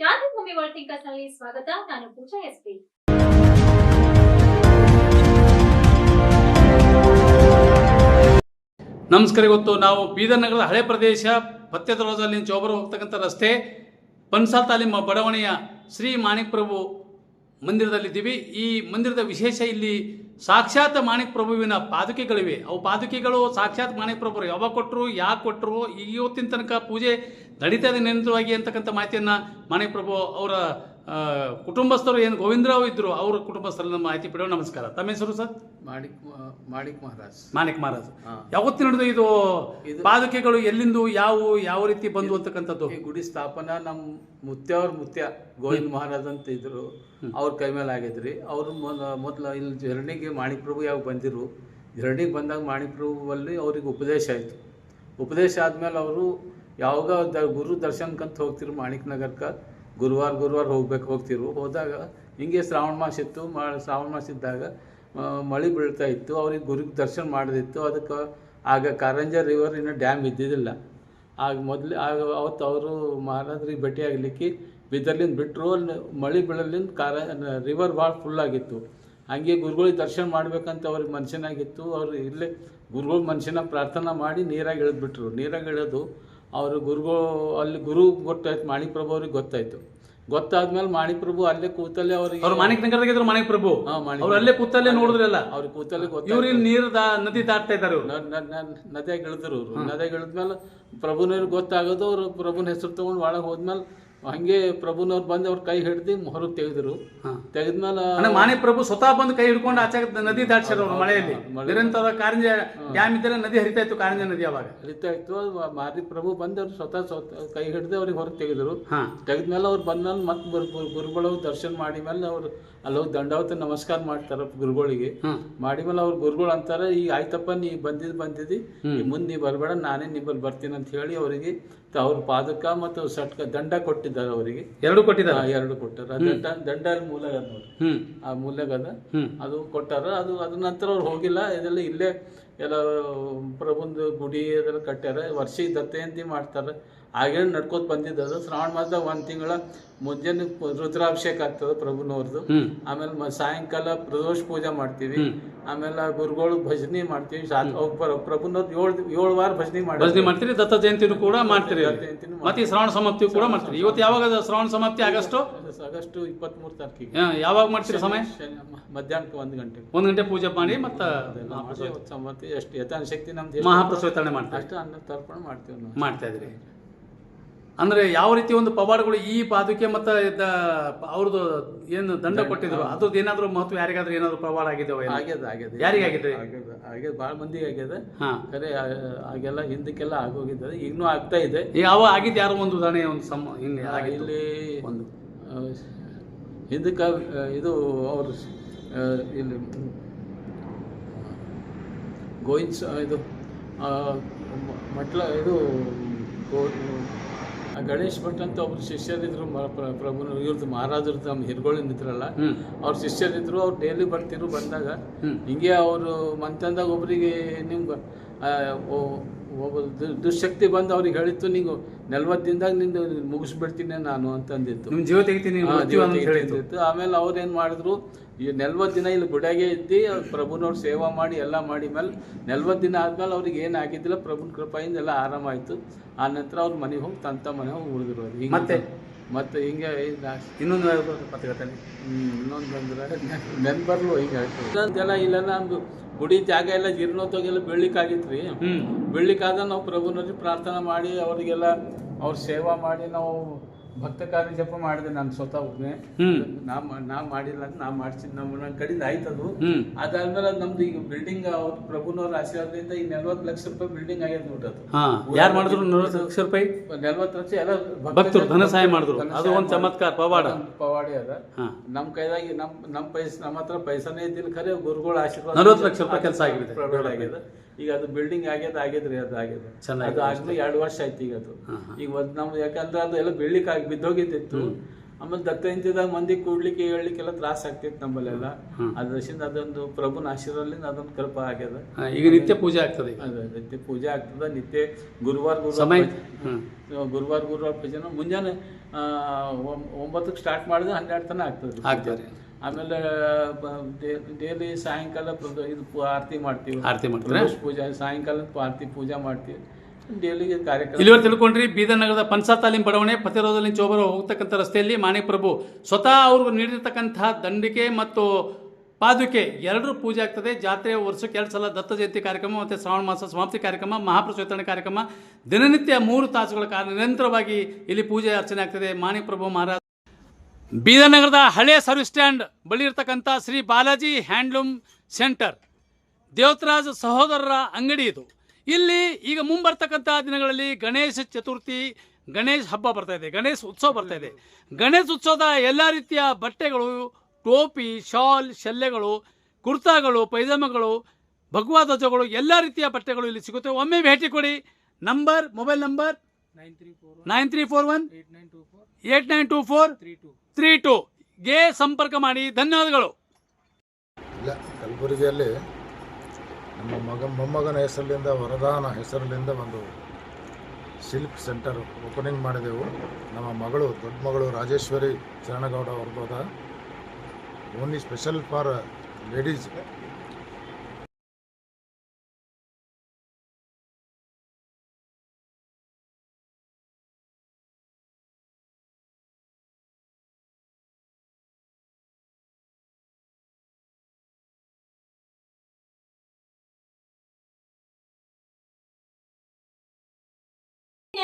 ಕ್ರಾಂತಿಭೂಮಿ ವರ್ಲ್ಡ್ನಲ್ಲಿ ಸ್ವಾಗತ. ನಾನು ಪೂಜಾ ಎಸ್ಪಿ ನಮಸ್ಕಾರ, ಇವತ್ತು ನಾವು ಬೀದರ್ ನಗರದ ಹಳೆ ಪ್ರದೇಶ ಚೋಬರ ಚೌಬರ ಹೋಗ್ತಕ್ಕಂಥ ರಸ್ತೆ ಪನ್ಸಾಲ್ ತಾಲೀಮ ಬಡಾವಣೆಯ ಶ್ರೀ ಮಾಣಿಕ್ ಪ್ರಭು ಮಂದಿರದಲ್ಲಿದ್ದೀವಿ. ಈ ಮಂದಿರದ ವಿಶೇಷ ಇಲ್ಲಿ ಸಾಕ್ಷಾತ್ ಮಾಣಿಕ್ ಪ್ರಭುವಿನ ಪಾದುಕೆಗಳಿವೆ. ಅವು ಪಾದುಕೆಗಳು ಸಾಕ್ಷಾತ್ ಮಾಣಿಕ್ ಪ್ರಭು ಯಾವಾಗ ಕೊಟ್ಟರು ಯಾಕೆ ಕೊಟ್ಟರು ಇವತ್ತಿನ ತನಕ ಪೂಜೆ ನಡೀತಾ ಇದೆ ನಿರಂತರವಾಗಿ ಅಂತಕ್ಕಂಥ ಮಾಹಿತಿಯನ್ನು ಮಾಣಿಕ್ ಪ್ರಭು ಅವರ ಕುಟುಂಬಸ್ಥರು ಏನು ಗೋವಿಂದರಾವ್ ಇದ್ದರು ಅವರ ಕುಟುಂಬಸ್ಥರಲ್ಲಿ ನಮ್ಮ ಮಾಹಿತಿ ಪಡೆಯೋ ನಮಸ್ಕಾರ. ತಮ್ಮ ಹೆಸರು ಸರ್? ಮಾಣಿಕ್ ಮಾಣಿಕ್ ಮಹಾರಾಜ್. ಮಾಣಿಕ್ ಮಹಾರಾಜ್. ಯಾವತ್ತಿನ ನಡೆದು ಇದು ಪಾದುಕೆಗಳು ಎಲ್ಲಿಂದು ಯಾವ ಯಾವ ರೀತಿ ಬಂದು ಅಂತಕ್ಕಂಥದ್ದು? ಈ ಗುಡಿ ಸ್ಥಾಪನಾ ನಮ್ಮ ಮುತ್ಯವ್ರ ಮುತ್ಯ ಗೋವಿಂದ ಮಹಾರಾಜ್ ಅಂತ ಇದ್ರು. ಅವ್ರ ಕೈ ಮೇಲೆ ಆಗಿದ್ರಿ. ಅವರು ಮೊದಲು ಇಲ್ಲಿ ಜರ್ನಿಗೆ ಮಾಣಿಕ್ ಪ್ರಭು ಯಾವಾಗ ಬಂದಿರು ಜರ್ನಿಗೆ ಬಂದಾಗ ಮಾಣಿಕ್ ಪ್ರಭುವಲ್ಲಿ ಅವ್ರಿಗೆ ಉಪದೇಶ ಆಯಿತು. ಉಪದೇಶ ಆದಮೇಲೆ ಅವರು ಯಾವಾಗ ದ ಗುರು ದರ್ಶನಕ್ಕಂತ ಹೋಗ್ತಿರು ಮಾಣಿಕ್ ನಗರಕ್ಕೆ ಗುರುವಾರ ಗುರುವಾರ ಹೋಗ್ಬೇಕು, ಹೋಗ್ತಿರು. ಹೋದಾಗ ಹಿಂಗೆ ಶ್ರಾವಣ ಮಾಸ ಇತ್ತು. ಮ, ಶ್ರಾವಣ ಮಾಸ ಇದ್ದಾಗ ಮಳೆ ಬೀಳ್ತಾ ಇತ್ತು. ಅವ್ರಿಗೆ ಗುರಿಗೆ ದರ್ಶನ ಮಾಡೋದಿತ್ತು. ಅದಕ್ಕೆ ಆಗ ಕಾರಂಜ ರಿವರ್ ಇನ್ನೂ ಡ್ಯಾಮ್ ಇದ್ದಿದ್ದಿಲ್ಲ. ಆಗ ಮೊದಲು, ಆಗ ಅವತ್ತು ಅವರು ಮಹಾರಾಜರಿಗೆ ಭೇಟಿ ಆಗಲಿಕ್ಕೆ ಬಿದ್ದರ್ಲಿಂದ ಬಿಟ್ಟರು ಮಳೆ ಬೀಳಲಿಂದ ಕಾರ ರಿವರ್ ಭಾಳ ಫುಲ್ ಆಗಿತ್ತು. ಹಂಗೆ ಗುರುಗಳಿಗೆ ದರ್ಶನ ಮಾಡ್ಬೇಕಂತ ಅವ್ರಿಗೆ ಮನುಷ್ಯನಾಗಿತ್ತು ಅವ್ರು ಇಲ್ಲೇ ಗುರುಗಳು ಮನುಷ್ಯನ ಪ್ರಾರ್ಥನಾ ಮಾಡಿ ನೀರಾಗಿ ಇಳಿದ್ಬಿಟ್ರು ನೀರಾಗಿ ಇಳಿದು ಅವರು ಗುರುಗಳು ಅಲ್ಲಿ ಗುರು ಗೊತ್ತಾಯ್ತು ಮಾಣಿಪ್ರಭು ಅವ್ರಿಗೆ ಗೊತ್ತಾಯ್ತು. ಗೊತ್ತಾದ್ಮೇಲೆ ಮಾಣಿಪ್ರಭು ಅಲ್ಲೇ ಕೂತಲ್ಲೇ ಅವ್ರಿಗೆ ಅವ್ರು ಮಾಣಿಕ್ ನಗರದಾಗ ಇದ್ರು ಮಾಣಿಕ್ ಪ್ರಭು ಮಾಣಿಕ್ ಅವ್ರು ಅಲ್ಲೇ ಕೂತಲ್ಲೇ ನೋಡಿದ್ರಲ್ಲ. ಅವ್ರಿಗೆ ಕೂತಲ್ಲೇ ಇವ್ರು ಗೊತ್ತಾಯ್ತು ಇಲ್ಲಿ ನೀರು ನದಿ ದಾಟ್ತಾ ಇದ್ದಾರೆ ಇವ್ರು. ನದಿಯಾಗ ಇಳಿದ್ರು ಅವರು ನದಿಯಾಗ ಇಳಿದ್ಮೇಲೆ ಪ್ರಭುನವ್ರಿಗೆ ಗೊತ್ತಾಗೋದು ಅವ್ರು ಪ್ರಭುನ ಹೆಸರು ತಗೊಂಡು ಒಳಗೆ ಹೋದ್ಮೇಲೆ ಹಂಗೆ ಪ್ರಭುನವ್ರು ಬಂದು ಅವ್ರ ಕೈ ಹಿಡ್ದು ಹೊರಗೆ ತೆಗೆದ್ರು. ತೆಗೆದ್ಮೇಲೆ ಮಾನೆ ಪ್ರಭು ಸ್ವತಃ ಬಂದು ಕೈ ಹಿಡ್ಕೊಂಡು ಆಚೆ ನದಿ ದಾಟ್ಸ್ಯಾರ ಅವ್ರು ಮಳೆಯಲ್ಲಿ. ನಿರಂತರ ಕಾರಂಜ ಡ್ಯಾಮ್ ಇದ್ದರೆ ನದಿ ಹರಿತಾ ಇತ್ತು ಕಾರಂಜ ನದಿ ಅವಾಗ ಹರಿತಾ ಇತ್ತು ಮಾರಿ ಪ್ರಭು ಬಂದು ಅವ್ರು ಸ್ವತಃ ಕೈ ಹಿಡ್ದು ಅವ್ರಿಗೆ ಹೊರಗೆ ತೆಗೆದ್ರು. ತೆಗೆದ್ಮೇಲೆ ಅವ್ರು ಬಂದ್ಮೇಲೆ ಮತ್ತೆ ಗುರುಗಳು ದರ್ಶನ ಮಾಡಿ ಮೇಲೆ ಅವ್ರು ಅಲ್ಲೋಗಿ ಹೋಗಿ ದಂಡವತ್ತ ನಮಸ್ಕಾರ ಮಾಡ್ತಾರ ಗುರುಗಳಿಗೆ. ಮಾಡಿದ ಮಾಡಿ ಮೇಲೆ ಅವ್ರ ಗುರುಗಳು ಅಂತಾರೆ ಈ ಆಯ್ತಪ್ಪ ನೀ ಬಂದಿದ್ ಬಂದಿದ್ದಿ ಈ ಮುಂದೆ ನೀ ಬರಬೇಡ ನಾನೇ ನಿಮ್ಮಲ್ಲಿ ಬರ್ತೀನಿ ಅಂತ ಹೇಳಿ ಅವರಿಗೆ ಅವ್ರ ಪಾದಕ ಮತ್ತು ಸಟ್ಕ ದಂಡ ಕೊಟ್ಟಿದ್ದಾರೆ ಅವರಿಗೆ. ಎರಡು ಕೊಟ್ಟಿದ್ದಾರೆ? ಎರಡು ಕೊಟ್ಟಾರ. ದಂಡ ದಂಡ ಮೂಲಗದ ಅದ ಹ್ಮ್. ಆ ಮೂಲಗದ ಅದ ಅದು ಕೊಟ್ಟಾರ. ಅದು ಅದ್ರ ನಂತರ ಅವ್ರು ಹೋಗಿಲ್ಲ. ಇದೆಲ್ಲ ಇಲ್ಲೇ ಎಲ್ಲ ಪ್ರಭುಂದು ಗುಡಿ ಅದೆಲ್ಲ ಕಟ್ಟ್ಯಾರ. ವರ್ಷಿ ದತ್ತಯಂತಿ ಮಾಡ್ತಾರೆ. ಹಾಗೇ ನಡ್ಕೋತ ಬಂದಿದ್ದದು ಶ್ರಾವಣ ಮಾಸದಾಗ ಒಂದು ತಿಂಗಳ ಮುಂಜಾನೆ ರುದ್ರಾಭಿಷೇಕ ಆಗ್ತದ ಪ್ರಭುನವ್ರದ್ದು ಆಮೇಲೆ ಸಾಯಂಕಾಲ ಪ್ರದೋಷ ಪೂಜೆ ಮಾಡ್ತೀವಿ. ಆಮೇಲೆ ಗುರುಗಳು ಭಜನೆ ಮಾಡ್ತೀವಿ. ಪ್ರಭುನವ್ರದ್ದು ಏಳು ಏಳು ವಾರ ಭಜನೆ ಮಾಡಿ ಭಜನೆ ಮಾಡ್ತೀರಿ ದತ್ತ ಜಯಂತಿನೂ ಕೂಡ ಮಾಡ್ತೀರಿ. ಮತ್ತೆ ಶ್ರಾವಣ ಸಮಾಪ್ತಿ ಕೂಡ ಮಾಡ್ತೀರಿ. ಇವತ್ತು ಯಾವಾಗ ಶ್ರಾವಣ ಸಮಾಪ್ತಿ? ಆಗಸ್ಟು? ಆಗಸ್ಟ್ ಇಪ್ಪತ್ತ್ಮೂರು ತಾರೀಕಿಗೆ. ಯಾವಾಗ ಮಾಡ್ತೀರಿ ಸಮಯ? ಮಧ್ಯಾಹ್ನಕ್ಕೆ ಒಂದು ಗಂಟೆ ಒಂದು ಗಂಟೆ ಪೂಜೆ ಮಾಡಿ ಮತ್ತೆ ಎಷ್ಟು ಯಥಾನ ಶಕ್ತಿ ನಮ್ದು ಮಹಾಪ್ರಸವಿತರಣೆ ಮಾಡ್ತಾರೆ. ಅಷ್ಟು ಅನ್ನ ತರ್ಪಣ ಮಾಡ್ತೀವಿ ಮಾಡ್ತಾ ಇದ್ರಿ. ಅಂದ್ರೆ ಯಾವ ರೀತಿ ಒಂದು ಪವಾಡಗಳು ಈ ಪಾದುಕೆ ಮತ್ತೆ ಅವ್ರದ್ದು ಏನು ದಂಡ ಕೊಟ್ಟಿದ್ರು ಅದ್ರದ್ದು ಏನಾದರೂ ಮಹತ್ವ ಯಾರಿಗಾದ್ರೂ ಏನಾದರೂ ಪವಾಡ ಆಗಿದೆ ಆಗ್ಯದ ಆಗ್ಯದ ಯಾರಿಗಾಗಿದೆ? ಆಗ್ಯದ ಆಗ್ಯದ ಭಾಳ ಮಂದಿಗೆ ಆಗ್ಯದ ಆ- ಆಗೆಲ್ಲ ಹಿಂದಕ್ಕೆಲ್ಲ ಆಗೋಗಿದ್ದ ಇನ್ನೂ ಆಗ್ತಾ ಇದೆ. ಯಾವ ಆಗಿದ್ದು ಯಾರೋ ಒಂದು ಉದಾಹರಣೆ ಒಂದು ಸಮ ಹಿಂಗೆ ಇಲ್ಲಿ ಒಂದು. ಹಿಂದಕ್ಕೆ ಇದು ಅವರು ಇಲ್ಲಿ ಗೋವಿಂದ್ ಸ- ಇದು ಮಟ್ಲ ಇದು ಗೋ- ಗಣೇಶ್ ಭಟ್ ಅಂತ ಒಬ್ರು ಶಿಷ್ಯರಿದ್ರು ಪ್ರಭು ಪ್ರಭುನ ಇವ್ರದ್ದು ಮಹಾರಾಜರದ್ದು ನಮ್ಮ ಹಿರ್ಗಳಿಂದ ಇದ್ರಲ್ಲ ಅವ್ರ ಶಿಷ್ಯರಿದ್ರು ಅವ್ರು ಡೈಲಿ ಬರ್ತಿರು ಬಂದಾಗ. ಹಿಂಗೆ ಅವರು ಮಂತಂದಾಗ ಒಬ್ಬರಿಗೆ ನಿಮ್ಗೆ ಒಬ್ಬ ದುಶಕ್ತಿ ಬಂದು ಅವ್ರಿಗೆ ಹೇಳಿತ್ತು ನೀವು ನಲ್ವತ್ತು ದಿನದಾಗ ನಿಂದು ಮುಗಿಸ್ಬಿಡ್ತೀನಿ ನಾನು ಅಂತಂದಿತ್ತು. ನಿಮ್ಮ ಜೀವ ತೆಗಿತೀನಿ ಆಮೇಲೆ ಅವ್ರು ಏನು ಮಾಡಿದ್ರು ಈ ನಲ್ವತ್ತು ದಿನ ಇಲ್ಲಿ ಗುಡಿಯಾಗೆ ಇದ್ದು ಪ್ರಭುನವ್ರ ಸೇವಾ ಮಾಡಿ ಎಲ್ಲ ಮಾಡಿ ಮೇಲೆ ನಲ್ವತ್ತು ದಿನ ಆದ್ಮೇಲೆ ಅವ್ರಿಗೆ ಏನು ಆಗಿದ್ದಿಲ್ಲ ಪ್ರಭುನ ಕೃಪೆಯಿಂದ ಎಲ್ಲ ಆರಾಮಾಯಿತು ಆ ನಂತರ ಅವ್ರ ಮನೆಗೆ ಹೋಗಿ ತಂತ ಮನೆ ಹೋಗಿ ಉಳಿದಿರೋದು. ಈಗ ಹಿಂಗೆ ಮತ್ತೆ? ಮತ್ತೆ ಹಿಂಗೆ ಇನ್ನೊಂದು ಹ್ಮ್, ಇನ್ನೊಂದು ಅಂದ್ರೆ ನೆನ್ಬರ್ಲು ಹಿಂಗೆ ಅಂತ ಇನ್ನೊಂದೆಲ್ಲ ಇಲ್ಲ ನಮ್ದು ಗುಡಿ ಜಾಗ ಎಲ್ಲ ಜೀರ್ಣೋದ್ಯೋಗೆಲ್ಲ ಬೀಳ್ಲಿಕ್ಕಾಗಿತ್ತು ರೀ ಹ್ಮ್. ಬೀಳ್ಲಿಕ್ಕಾದ ನಾವು ಪ್ರಭುನಲ್ಲಿ ಪ್ರಾರ್ಥನೆ ಮಾಡಿ ಅವರಿಗೆಲ್ಲ ಅವ್ರ ಸೇವಾ ಮಾಡಿ ನಾವು ಭಕ್ತ ಕಾರ್ಯ ಜಪ ಮಾಡಿದೆ ನಾನು ಸ್ವತಃ ಒಬ್ಬನೇ ನಾ ನಾ ಮಾಡಿಲ್ಲ ಅಂತ ನಾ ಮಾಡ್ಸಿದ್ ನಮ್ಮ ನನ್ನ ಕಡೆಯಿಂದ ಆಯ್ತದು ಅದಾದ್ಮೇಲೆ ಅದ್ ನಮ್ದು ಈಗ ಬಿಲ್ಡಿಂಗ್ ಅವ್ರ ಪ್ರಭುನವ್ರ ಆಶೀರ್ವಾದದಿಂದ ಈ ನಲ್ವತ್ತು ಲಕ್ಷ ರೂಪಾಯಿ ಬಿಲ್ಡಿಂಗ್ ಆಗ್ಯದ ನೋಡದು ಯಾರು ಮಾಡಿದ್ರು ನಲ್ವತ್ತು ಲಕ್ಷ ರೂಪಾಯಿ? ನಲ್ವತ್ತು ಲಕ್ಷ ಎಲ್ಲ ಭಕ್ತರು ಧನ ಸಹಾಯ ಮಾಡಿದ್ರು. ಅದು ಒಂದು ಚಮತ್ಕಾರ ಪವಾಡ. ಪವಾಡಿ ಅದ. ನಮ್ಮ ನಮ್ ಕೈದಾಗಿ ನಮ್ ನಮ್ ಪೈಸ ನಮ್ಮ ಹತ್ರ ಪೈಸಾನೇ ಇದ್ದಿಲ್ಲ ಖರೆ ಗುರುಗಳ ಆಶೀರ್ವಾದ ನಲ್ವತ್ತು ಲಕ್ಷ ರೂಪಾಯಿ ಕೆಲ್ಸ ಆಗಿದೆ. ಈಗ ಅದು ಬಿಲ್ಡಿಂಗ್ ಆಗ್ಯದ ಆಗ್ಯದ್ರಿ ಅದು ಆಗ್ಯದ. ಅದು ಆಗ್ಲಿ ಎರಡು ವರ್ಷ ಆಯ್ತು ಈಗ ಅದು. ಈಗ ಒಂದ್ ನಮ್ದು ಯಾಕಂದ್ರೆ ಅದು ಎಲ್ಲ ಬೀಳ್ಲಿಕ್ಕೆ ಆಗಿ ಬಿದ್ದೋಗಿದ್ದಿತ್ತು. ಆಮೇಲೆ ದತ್ತಜಯಂತಿದಾಗ ಮಂದಿ ಕೂಡ್ಲಿಕ್ಕೆ ಹೇಳಲಿಕ್ಕೆಲ್ಲ ತ್ರಾಸ ಆಗ್ತಿತ್ತು ನಮ್ಮಲ್ಲೆಲ್ಲ. ಹ್ಮ್. ಅದ್ರಶಿಂದ ಅದೊಂದು ಪ್ರಭುನ ಆಶೀರ್ವಾದದಿಂದ ಅದೊಂದು ಕಲ್ಪ ಆಗ್ಯದ. ಈಗ ನಿತ್ಯ ಪೂಜೆ ಆಗ್ತದೆ ನಿತ್ಯ ಪೂಜೆ ಆಗ್ತದ ನಿತ್ಯ ಗುರುವಾರ ಗುರುವಾರ. ಗುರುವಾರ ಗುರುವಾರ ಪೂಜೆನ ಮುಂಜಾನೆ ಒಂಬತ್ತಕ್ಕೆ ಸ್ಟಾರ್ಟ್ ಮಾಡಿದ್ರೆ ಹನ್ನೆರಡು ತನಕ ಆಗ್ತದೆ. ಆಗ್ತದೆ. ಆಮೇಲೆ ಡೈಲಿ ಸಾಯಂಕಾಲ ಇದು ಆರತಿ ಮಾಡ್ತೀವಿ. ಆರತಿ ಮಾಡ್ತಾರೆ? ಪೂಜೆ ಸಾಯಂಕಾಲ ಆರತಿ ಪೂಜೆ ಮಾಡ್ತೀವಿ. ಡೈಲಿ ಕಾರ್ಯಕ್ರಮ. ಇಲ್ಲಿವರೆಗೆ ತಿಳ್ಕೊಂಡ್ರಿ ಬೀದರ್ ನಗರದ ಪನ್ಸಾ ತಾಲೀಮ್ ಬಡಾವಣೆ ಚೋಬರ ಹೋಗ್ತಕ್ಕಂಥ ರಸ್ತೆಯಲ್ಲಿ ಮಾಣಿಕ್ ಪ್ರಭು ಸ್ವತಃ ಅವರು ನೀಡಿರ್ತಕ್ಕಂತಹ ದಂಡಿಕೆ ಮತ್ತು ಪಾದುಕೆ ಎರಡರೂ ಪೂಜೆ ಆಗ್ತದೆ. ಜಾತ್ರೆ ವರ್ಷಕ್ಕೆ ಎರಡು ಸಲ ದತ್ತ ಜಯಂತಿ ಕಾರ್ಯಕ್ರಮ ಮತ್ತು ಶ್ರಾವಣ ಮಾಸ ಸಮಾಪ್ತಿ ಕಾರ್ಯಕ್ರಮ ಮಹಾಪ್ರಚೋತನ ಕಾರ್ಯಕ್ರಮ. ದಿನನಿತ್ಯ ಮೂರು ತಾಸುಗಳ ಕಾಲ ನಿರಂತರವಾಗಿ ಇಲ್ಲಿ ಪೂಜೆ ಅರ್ಚನೆ ಆಗ್ತದೆ. ಮಾಣಿಕ್ ಪ್ರಭು ಮಹಾರಾಜ್ ಬೀದರ್ ಹಳೆ ಸರ್ವಿಸ್ ಸ್ಟ್ಯಾಂಡ್ ಬಳಿ ಇರ್ತಕ್ಕಂಥ ಶ್ರೀ ಬಾಲಾಜಿ ಹ್ಯಾಂಡ್ಲೂಮ್ ಸೆಂಟರ್. ದೇವತರಾಜ್ ಸಹೋದರರ ಅಂಗಡಿ ಇದು. ಇಲ್ಲಿ ಈಗ ಮುಂಬರ್ತಕ್ಕಂಥ ದಿನಗಳಲ್ಲಿ ಗಣೇಶ ಚತುರ್ಥಿ, ಗಣೇಶ ಹಬ್ಬ ಬರ್ತಾ ಇದೆ, ಗಣೇಶ ಉತ್ಸವ ಬರ್ತಾ ಇದೆ. ಗಣೇಶ ಉತ್ಸವದ ಎಲ್ಲ ರೀತಿಯ ಬಟ್ಟೆಗಳು, ಟೋಪಿ, ಶಾಲ್, ಶಲ್ಯಗಳು, ಕುರ್ತಾಗಳು, ಪೈಜಾಮಗಳು ಭಗವಾ ಧ್ವಜಗಳು, ಎಲ್ಲ ರೀತಿಯ ಬಟ್ಟೆಗಳು ಇಲ್ಲಿ ಸಿಗುತ್ತೆ. ಒಮ್ಮೆ ಭೇಟಿ ಕೊಡಿ. Number, mobile number nine three four one eight nine two four three two ಗೆ ಸಂಪರ್ಕ ಮಾಡಿ. ಧನ್ಯವಾದಗಳು. ಇಲ್ಲ ಕಲಬುರಗಿಯಲ್ಲಿ ನಮ್ಮ ಮಗ ಮೊಮ್ಮಗನ ಹೆಸರಿನಿಂದ ವರದಾನ ಹೆಸರಿನಿಂದ ಒಂದು ಸಿಲ್ಕ್ ಸೆಂಟರ್ ಓಪನಿಂಗ್ ಮಾಡಿದೆವು. ನಮ್ಮ ಮಗಳು ದೊಡ್ಡ ಮಗಳು ರಾಜೇಶ್ವರಿ ಚರಣಗೌಡ ಅವ್ರದ್ದು ಓನ್ಲಿ ಸ್ಪೆಷಲ್ ಫಾರ್ ಲೇಡೀಸ್.